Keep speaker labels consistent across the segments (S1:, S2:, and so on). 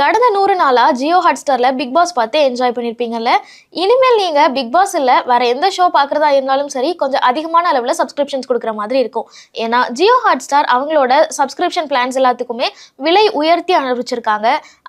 S1: கடந்த நூறு நாளாக ஜியோ ஹாட்ஸ்டார்ல பிக் பாஸ் பார்த்து என்ஜாய் பண்ணியிருப்பீங்கல்ல இனிமேல் நீங்கள் பிக் பாஸ் இல்லை வேறு எந்த ஷோ பார்க்குறதா இருந்தாலும் சரி கொஞ்சம் அதிகமான அளவில் சப்ஸ்கிரிப்ஷன்ஸ் கொடுக்குற மாதிரி இருக்கும். ஏன்னா ஜியோ ஹாட்ஸ்டார் அவங்களோட சப்ஸ்கிரிப்ஷன் பிளான்ஸ் எல்லாத்துக்குமே விலை உயர்த்தி அனுப்பிச்சிருக்காங்க.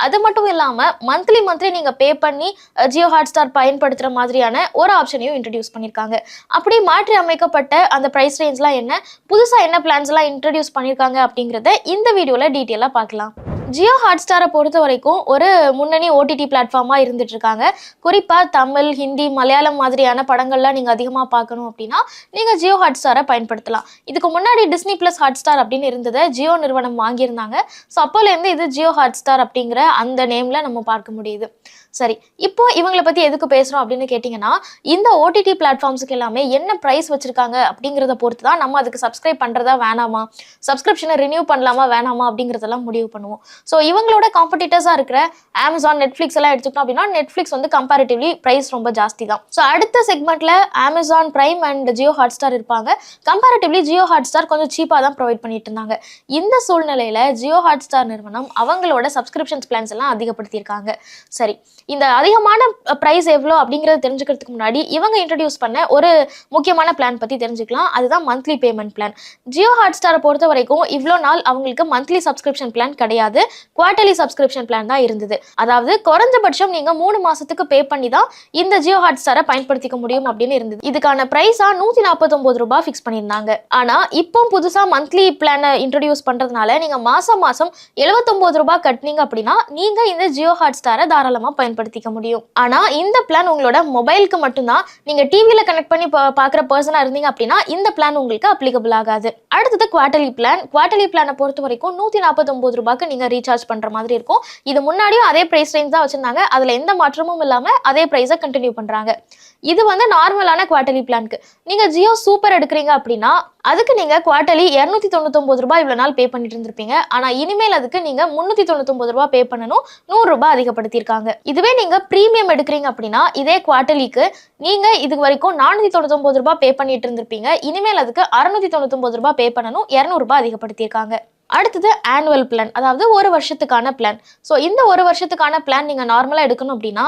S1: அது மட்டும் இல்லாமல் மந்த்லி மந்த்லி நீங்கள் பே பண்ணி ஜியோ ஜியோ ஹாட்ஸ்டார் பயன்படுத்துகிற மாதிரியான ஒரு ஆப்ஷனையும் இன்ட்ரடியூஸ் பண்ணியிருக்காங்க அப்படி மாற்றி அமைக்கப்பட்ட அந்த ப்ரைஸ் ரேஞ்ச்லாம் என்ன? புதுசாக என்ன பிளான்ஸ்லாம் இன்ட்ரடியூஸ் பண்ணியிருக்காங்க அப்படிங்கிறத இந்த வீடியோவில் டீட்டெயிலாக பார்க்கலாம். ஜியோ ஹாட் ஸ்டாரை பொறுத்த வரைக்கும் ஒரு முன்னணி ஓடிடி பிளாட்ஃபார்மாக இருந்துட்டு இருக்காங்க குறிப்பாக தமிழ் ஹிந்தி மலையாளம் மாதிரியான படங்கள்லாம் நீங்கள் அதிகமாக பார்க்கணும் அப்படின்னா நீங்கள் ஜியோ ஹாட் ஸ்டாரை பயன்படுத்தலாம். இதுக்கு முன்னாடி டிஸ்னி ப்ளஸ் ஹாட் ஸ்டார் அப்படின்னு இருந்ததை ஜியோ நிறுவனம் வாங்கியிருந்தாங்க. ஸோ அப்போலேருந்து இது ஜியோ ஹாட் ஸ்டார் அப்படிங்கிற அந்த நேமில் நம்ம பார்க்க முடியுது. சரி இப்போ இவங்களை பற்றி எதுக்கு பேசுகிறோம் அப்படின்னு கேட்டிங்கன்னா இந்த ஓடிடி பிளாட்ஃபார்ம்ஸுக்கு எல்லாமே என்ன ப்ரைஸ் வச்சுருக்காங்க அப்படிங்கிறத பொறுத்து தான் நம்ம அதுக்கு சப்ஸ்கிரைப் பண்ணுறதா வேணாமா? சப்ஸ்கிரிப்ஷனை ரினியூ பண்ணலாமா வேணாமா அப்படிங்கிறதெல்லாம் முடிவு பண்ணுவோம். ஸோ இவங்களோட காம்படிட்டர்ஸாக இருக்கிற அமேசான் நெட்ஃப்ளிக்ஸ் எல்லாம் எடுத்துக்கிட்டோம் அப்படின்னா நெட்ஃப்ளிக்ஸ் வந்து கம்பேரிட்டிவ்லி ப்ரைஸ் ரொம்ப ஜாஸ்தி தான் ஸோ அடுத்த செக்மெண்ட்டில் Amazon Prime and Jio Hotstar இருப்பாங்க. கம்பேரிட்டிவ்லி ஜியோ ஹாட் ஸ்டார் கொஞ்சம் சீப்பாக தான் ப்ரொவைட் பண்ணிட்டு இருந்தாங்க. இந்த சூழ்நிலையில் ஜியோ ஹாட் ஸ்டார் நிறுவனம் அவங்களோட சப்ஸ்கிரிப்ஷன்ஸ் பிளான்ஸ் எல்லாம் அதிகப்படுத்தியிருக்காங்க. சரி இந்த அதிகமான ப்ரைஸ் எவ்வளோ அப்படிங்கிறத தெரிஞ்சுக்கிறதுக்கு முன்னாடி இவங்க இன்ட்ரடியூஸ் பண்ண ஒரு முக்கியமான பிளான் பற்றி தெரிஞ்சுக்கலாம். அதுதான் மந்த்லி பேமெண்ட் பிளான் ஜியோ ஹாட் ஸ்டாரை பொறுத்த வரைக்கும் இவ்வளோ நாள் அவங்களுக்கு மந்த்லி சப்ஸ்கிரிப்ஷன் பிளான் கிடையாது. குவார்டர்லி சப்ஸ்கிரிப்ஷன் பிளான் தான் இருந்தது. அதாவது குறைஞ்சபட்சம் நீங்கள் மூணு மாதத்துக்கு பே பண்ணி தான் இந்த ஜியோ ஹாட்ஸ்டாரை பயன்படுத்திக்க முடியும் அப்படின்னு இருந்தது. இதுக்கான ப்ரைஸாக நூற்றி நாற்பத்தொம்பது ரூபாய் ஃபிக்ஸ் பண்ணியிருந்தாங்க. ஆனால் இப்போ புதுசாக மந்த்லி பிளானை இன்ட்ரடியூஸ் பண்ணுறதுனால நீங்கள் மாதம் மாதம் எழுபத்தொம்போது ரூபாய் கட்டினீங்க அப்படின்னா நீங்கள் இந்த ஜியோ ஹாட் ஸ்டாரை தாராளமாக பயன்படுத்திக்க முடியும். ஆனால் இந்த பிளான் உங்களோட மொபைலுக்கு மட்டும்தான். நீங்கள் டிவியில் கனெக்ட் பண்ணி பார்க்குற பர்சனாக இருந்தீங்க அப்படின்னா இந்த பிளான் உங்களுக்கு அப்ளிகபிள் ஆகாது. அடுத்தது குவார்டர்லி பிளான் குவார்டர்லி பிளானை பொறுத்த வரைக்கும் நூற்றி நாற்பத்தொம்பது ரூபாய்க்கு நீங்கள் ரீசார்ஜ் பண்ணுற மாதிரி இருக்கும். இது முன்னாடியும் அதே ப்ரைஸ் ரேஞ்ச் தான் வச்சுருந்தாங்க. அதில் எந்த மாற்றமும் இல்லாமல் அதே ப்ரைஸை கண்டினியூ பண்ணுறாங்க இது வந்து நார்மலான குவார்டர்லி பிளான்க்கு நீங்கள் ஜியோ சூப்பர் எடுக்கிறீங்க அப்படின்னா அதுக்கு நீங்கள் குவார்டர்லி இரநூத்தி தொண்ணூத்தொம்பது ரூபாய் இவ்வளோ நாள் பே பண்ணிட்டு இருந்திருப்பீங்க. ஆனால் இனிமேல் அதுக்கு நீங்கள் முந்நூற்றி தொண்ணூத்தொம்பது ரூபாய் பே பண்ணணும். நூறு ரூபாய் அதிகப்படுத்தியிருக்காங்க. இதுவே நீங்கள் ப்ரீமியம் எடுக்கிறீங்க அப்படின்னா இதே குவார்டர்லிக்கு நீங்கள் இது வரைக்கும் நானூற்றி தொண்ணூத்தொம்பது ரூபாய் பே பண்ணிட்டு இருந்திருப்பீங்க. இனிமேல் அதுக்கு அறுநூத்தி தொண்ணூத்தொம்பது ரூபாய் பே பண்ணணும். இரநூறுபா அதிகப்படுத்தியிருக்காங்க. அடுத்தது ஆனுவல் பிளான் அதாவது ஒரு வருஷத்துக்கான பிளான் ஸோ இந்த ஒரு வருஷத்துக்கான பிளான் நீங்கள் நார்மலாக எடுக்கணும் அப்படின்னா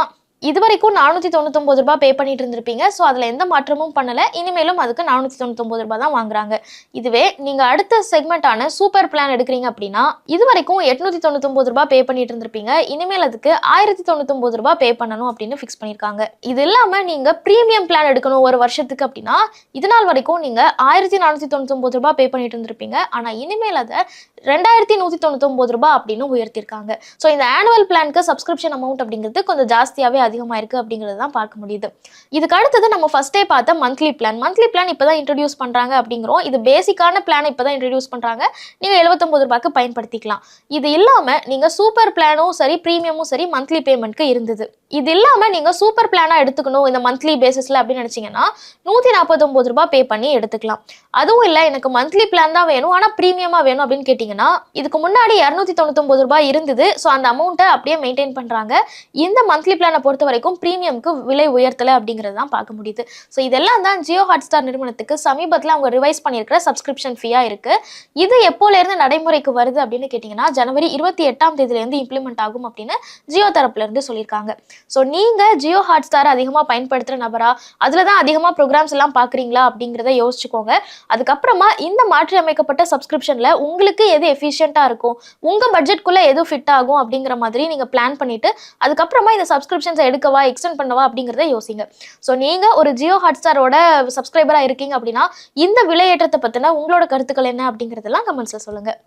S1: இது வரைக்கும் நானூற்றி தொண்ணூத்தொம்பது ரூபாய் பே பண்ணிட்டு இருந்திருப்பீங்க. ஸோ அதில் எந்த மாற்றமும் பண்ணலை. இனிமேலும் அதுக்கு நானூற்றி தொண்ணூத்தொம்பது ரூபாய் தான் வாங்குறாங்க. இதுவே நீங்கள் அடுத்த செக்மெண்ட்டான சூப்பர் பிளான் எடுக்கிறீங்க அப்படின்னா இது வரைக்கும் எட்நூற்றி தொண்ணூத்தொம்பது ரூபாய் பே பண்ணிட்டு இருந்திருப்பீங்க. இனிமேல் அதுக்கு ஆயிரத்தி தொண்ணூத்தொம்பது ரூபாய் பே பண்ணணும் அப்படின்னு ஃபிக்ஸ் பண்ணியிருக்காங்க இது இல்லாமல் நீங்கள் ப்ரீமியம் பிளான் எடுக்கணும் ஒரு வருஷத்துக்கு அப்படின்னா இது நாள் வரைக்கும் நீங்கள் ஆயிரத்தி நானூற்றி தொண்ணூத்தொம்பது ரூபாய் பே பண்ணிட்டு இருந்திருப்பீங்க. ஆனால் இனிமேல் அதை ரெண்டாயிரத்தி நூற்றி தொண்ணூத்தொம்பது ரூபாய் அப்படின்னு உயர்த்திருக்காங்க. ஸோ இந்த ஆனுவல் பிளானுக்கு சப்ஸ்கிரிப்ஷன் அமௌண்ட் அப்படிங்கிறது கொஞ்சம் ஜாஸ்தியாகவே அதிகமாக இருக்குது அப்படிங்கிறது தான் பார்க்க முடியுது. இதுக்கு அடுத்தது நம்ம ஃபஸ்ட்டே பார்த்த மந்த்லி பிளான் மந்த்லி பிளான் இப்போ தான் இன்ட்ரடியூஸ் பண்ணுறாங்க அப்படிங்கிறோம். இது பேசிக்கான பிளான் இப்போ தான் இன்ட்ரடியூஸ் பண்ணுறாங்க நீங்கள் எழுபத்தொம்பது ரூபாய்க்கு பயன்படுத்திக்கலாம். இது இல்லாமல் நீங்கள் சூப்பர் பிளானும் சரி ப்ரீமியமும் சரி மந்த்லி பேமெண்ட்க்கு இருந்தது. இது இல்லாமல் நீங்கள் சூப்பர் பிளானாக எடுத்துக்கணும் இந்த மந்த்லி பேசிஸில் அப்படின்னு நினச்சிங்கன்னா நூற்றி நாற்பத்தொம்பது ரூபா பே பண்ணி எடுத்துக்கலாம். அதுவும் இல்லை எனக்கு மந்த்லி பிளான் தான் வேணும் ஆனால் ப்ரீமியமாக வேணும் அப்படின்னு கேட்டிங்கன்னா இதுக்கு முன்னாடி இரநூத்தி தொண்ணூத்தொம்பது ரூபாய் இருந்தது. ஸோ அந்த அமௌண்ட்டை அப்படியே மெயின்டைன் பண்ணுறாங்க இந்த மந்த்லி பிளானை பொறுத்த வரைக்கும் ப்ரீமியம்க்கு விலை உயர்த்தலை அப்படிங்கிறது தான் பார்க்க முடியுது. ஸோ இதெல்லாம் தான் ஜியோ ஹாட்ஸ்டார் நிறுவனத்துக்கு சமீபத்தில் அவங்க ரிவைஸ் பண்ணியிருக்கிற சப்ஸ்கிரிப்ஷன் ஃபீயாக இருக்குது இது எப்போலேருந்து நடைமுறைக்கு வருது அப்படின்னு கேட்டிங்கன்னா ஜனவரி இருபத்தி எட்டாம் தேதியிலேருந்து இம்ப்ளிமெண்ட் ஆகும் அப்படின்னு ஜியோ தரப்புலேருந்து சொல்லியிருக்காங்க. ஸோ நீங்கள் ஜியோ ஹாட் ஸ்டார் அதிகமாக பயன்படுத்துகிற நபரா? அதில் தான் அதிகமாக ப்ரோக்ராம்ஸ் எல்லாம் பார்க்குறீங்களா அப்படிங்கிறத யோசிச்சுக்கோங்க. அதுக்கப்புறமா இந்த மாற்றி அமைக்கப்பட்ட சப்ஸ்கிரிப்ஷனில் உங்களுக்கு எது எஃபிஷியண்ட்டாக இருக்கும்? உங்கள் பட்ஜெட்குள்ளே எது ஃபிட் ஆகும்? அப்படிங்கிற மாதிரி நீங்கள் பிளான் பண்ணிவிட்டு அதுக்கப்புறமா இந்த சப்ஸ்கிரிப்ஷன்ஸை எடுக்கவா எக்ஸ்டெண்ட் பண்ணவா அப்படிங்கிறத யோசிங்க. ஸோ நீங்கள் ஒரு ஜியோ ஹாட் ஸ்டாரோட சப்ஸ்கிரைபராக இருக்கீங்க அப்படின்னா இந்த விலையேற்றத்தை பற்றின உங்களோட கருத்துக்கள் என்ன அப்படிங்கிறதெல்லாம் கமெண்ட்ஸில் சொல்லுங்கள்